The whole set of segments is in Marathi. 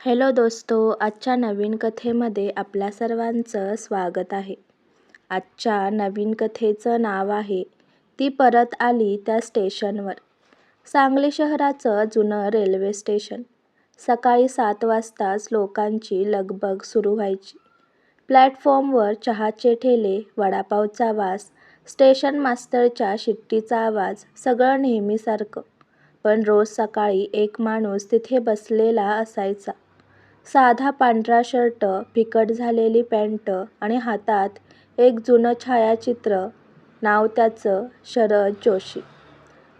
हॅलो दोस्तो आजच्या नवीन कथेमध्ये आपल्या सर्वांचं स्वागत आहे. आजच्या नवीन कथेचं नाव आहे ती परत आली त्या स्टेशनवर. सांगली शहराचं जुनं रेल्वे स्टेशन. सकाळी सात वाजताच लोकांची लगबग सुरू व्हायची. प्लॅटफॉर्मवर चहाचे ठेले वडापावचा वास स्टेशन मास्तरच्या शिट्टीचा आवाज सगळं नेहमीसारखं. पण रोज सकाळी एक माणूस तिथे बसलेला असायचा. साधा पांढरा शर्ट फिकट झालेली पॅन्ट आणि हातात एक जुनं छायाचित्र. नाव त्याचं शरद जोशी.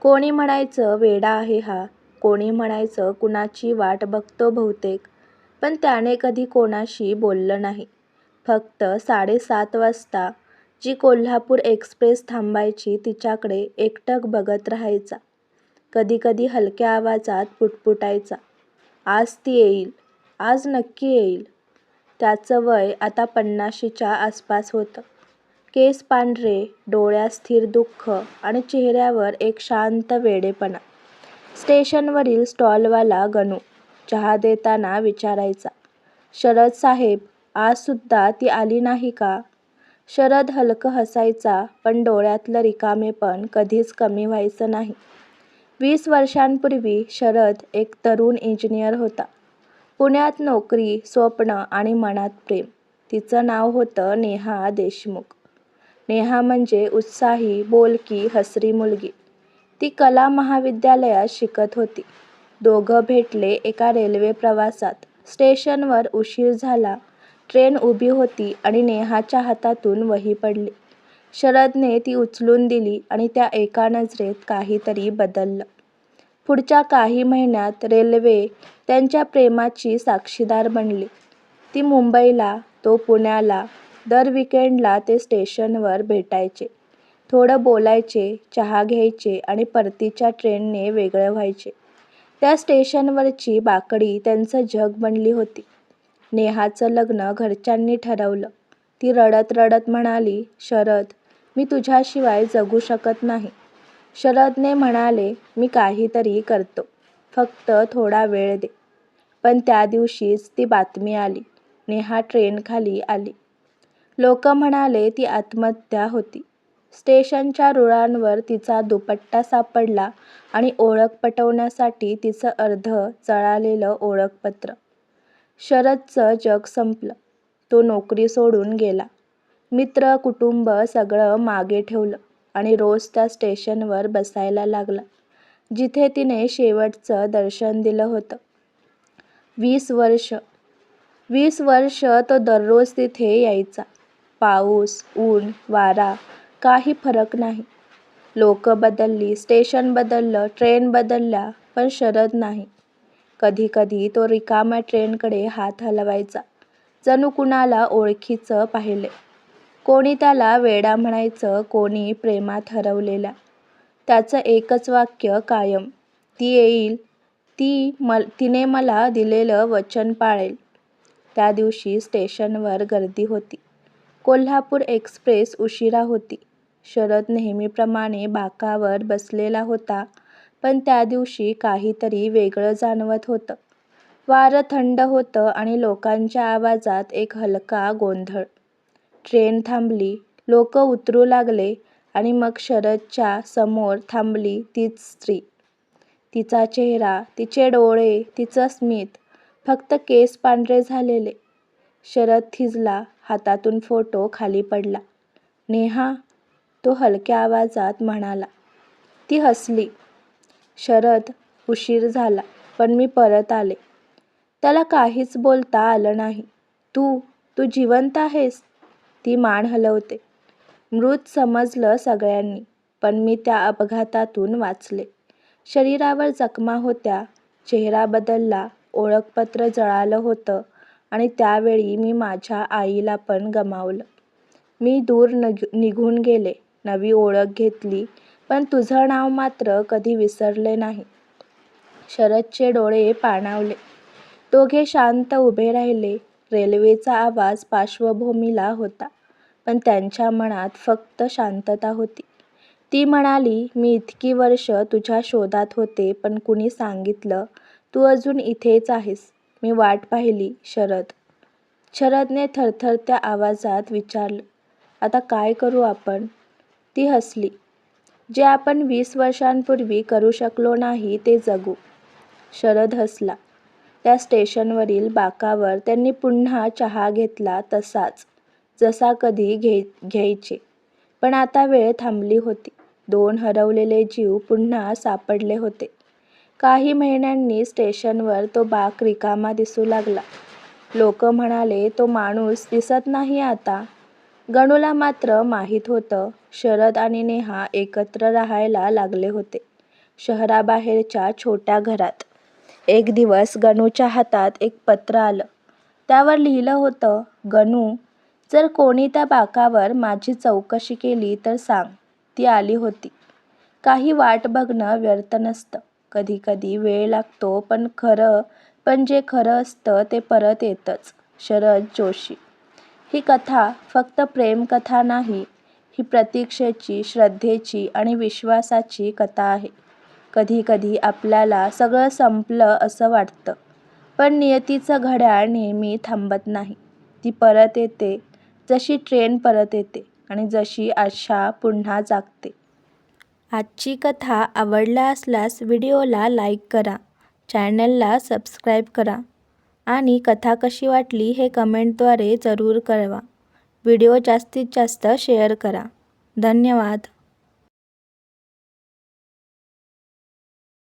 कोणी म्हणायचं वेडा आहे हा? कोणी म्हणायचं कुणाची वाट बघतो बहुतेक. पण त्याने कधी कोणाशी बोललं नाही. फक्त साडेसात वाजता जी कोल्हापूर एक्सप्रेस थांबायची तिच्याकडे एकटक बघत राहायचा. कधीकधी हलक्या आवाजात पुटपुटायचा. आज ती येईल. आज नक्की येईल. त्याचं वय आता पन्नाशीच्या आसपास होतं. केस पांढरे डोळ्यात स्थिर दुःख आणि चेहऱ्यावर एक शांत वेडेपणा. स्टेशनवरील स्टॉलवाला गणू चहा देताना विचारायचा शरद साहेब आजसुद्धा ती आली नाही का? शरद हलकं हसायचा पण डोळ्यातलं रिकामेपण कधीच कमी व्हायचं नाही. वीस वर्षांपूर्वी शरद एक तरुण इंजिनियर होता. पुण्यात नोकरी स्वप्न आणि मनात प्रेम. तिचं नाव होतं नेहा देशमुख. नेहा म्हणजे उत्साही बोलकी हसरी मुलगी. ती कला महाविद्यालयात शिकत होती. दोघं भेटले एका रेल्वे प्रवासात. स्टेशनवर उशीर झाला. ट्रेन उभी होती आणि नेहाच्या हातातून वही पडली. शरदने ती उचलून दिली आणि त्या एका नजरेत काहीतरी बदललं. पुढच्या काही महिन्यात रेल्वे त्यांच्या प्रेमाची साक्षीदार बनली. ती मुंबईला तो पुण्याला दर विकेंडला ते स्टेशनवर भेटायचे. थोडं बोलायचे चहा घ्यायचे आणि परतीच्या ट्रेनने वेगळं व्हायचे. त्या स्टेशनवरची बाकडी त्यांचं जग बनली होती. नेहाचं लग्न घरच्यांनी ठरवलं. ती रडत रडत म्हणाली शरद मी तुझ्याशिवाय जगू शकत नाही. शरदने म्हणाले मी काहीतरी करतो. फक्त थोडा वेळ दे. पण त्या दिवशीच ती बातमी आली. नेहा ट्रेनखाली आली. लोक म्हणाले ती आत्महत्या होती. स्टेशनच्या रुळांवर तिचा दुपट्टा सापडला आणि ओळख पटवण्यासाठी तिचं अर्ध जळालेलं ओळखपत्र. शरदचं जग संपलं. तो नोकरी सोडून गेला. मित्र कुटुंब सगळं मागे ठेवलं. आणि रोज त्या स्टेशनवर बसायला लागला जिथे तिने शेवटचं दर्शन दिलं होतं. वीस वर्ष वीस वर्ष तो दररोज तिथे यायचा. पाऊस ऊन वारा काही फरक नाही. लोक बदलली स्टेशन बदललं ट्रेन बदलल्या पण शरद नाही. कधी कधी तो रिकाम्या ट्रेनकडे हात हलवायचा. जणू कुणाला ओळखीचं पाहिले. कोणी त्याला वेडा म्हणायचं कोणी प्रेमात हरवलेला. त्याचं एकच वाक्य कायम. ती येईल ती मल तिने मला दिलेलं वचन पाळेल. त्या दिवशी स्टेशनवर गर्दी होती. कोल्हापूर एक्सप्रेस उशिरा होती. शरद नेहमीप्रमाणे बाकावर बसलेला होता पण त्या दिवशी काहीतरी वेगळं जाणवत होतं. वारं थंड होतं आणि लोकांच्या आवाजात एक हलका गोंधळ. ट्रेन थांबली. लोक उतरू लागले आणि मग शरदच्या समोर थांबली तीच स्त्री. तिचा चेहरा तिचे डोळे तिचं स्मित फक्त केस पांढरे झालेले. शरद थिजला हातातून फोटो खाली पडला. नेहा तो हलक्या आवाजात म्हणाला ती हसली. शरद उशीर झाला पण मी परत आले. त्याला काहीच बोलता आलं नाही. तू तू जिवंत आहेस? ती मान हलवते. मृत समजलं सगळ्यांनी पण मी त्या अपघातातून वाचले. शरीरावर जखमा होत्या चेहरा बदलला ओळखपत्र जळालं होतं आणि त्यावेळी मी माझ्या आईला पण गमावलं. मी दूर निघून गेले नवी ओळख घेतली पण तुझं नाव मात्र कधी विसरले नाही. शरदचे डोळे पाणावले. दोघे शांत उभे राहिले रेल्वेचा आवाज पार्श्वभूमीला होता पण त्यांच्या मनात फक्त शांतता होती. ती म्हणाली मी इतकी वर्ष तुझ्या शोधात होते पण कुणी सांगितलं तू अजून इथेच आहेस. मी वाट पाहिली शरद. शरदने थरथरत्या आवाजात विचारलं आता काय करू आपण? ती हसली जे आपण वीस वर्षांपूर्वी करू शकलो नाही ते जगू. शरद हसला त्या स्टेशनवरील बाकावर त्यांनी पुन्हा चहा घेतला तसाच जसा कधी घे घ्यायचे. पण आता वेळ थांबली होती. दोन हरवलेले जीव पुन्हा सापडले होते. काही महिन्यांनी स्टेशनवर तो बाक रिकामा दिसू लागला. लोक म्हणाले तो माणूस दिसत नाही आता. गणूला मात्र माहीत होतं शरद आणि नेहा एकत्र राहायला लागले होते शहराबाहेरच्या छोट्या घरात. एक दिवस गणूच्या हातात एक पत्र आलं. त्यावर लिहिलं होतं गणू जर कोणी त्या बाकावर माझी चौकशी केली तर सांग ती आली होती. काही वाट बघणं व्यर्थ नसतं. कधी कधी वेळ लागतो पण खरं पण जे खरं असतं ते परत येतंच. शरद जोशी. ही कथा फक्त प्रेमकथा नाही ही प्रतीक्षेची श्रद्धेची आणि विश्वासाची कथा आहे. कधी कधी आपल्याला सगळं संपलं असं वाटतं. पण नियतीचं घड्याळ नेहमी थांबत नाही. ती परत येते जशी ट्रेन परत येते आणि जशी आशा पुन्हा जागते. आजची कथा आवडला असल्यास व्हिडिओला लाईक करा चॅनलला सबस्क्राईब करा आणि कथा कशी वाटली हे कमेंटद्वारे जरूर कळवा. व्हिडिओ जास्तीत जास्त शेअर करा. धन्यवाद.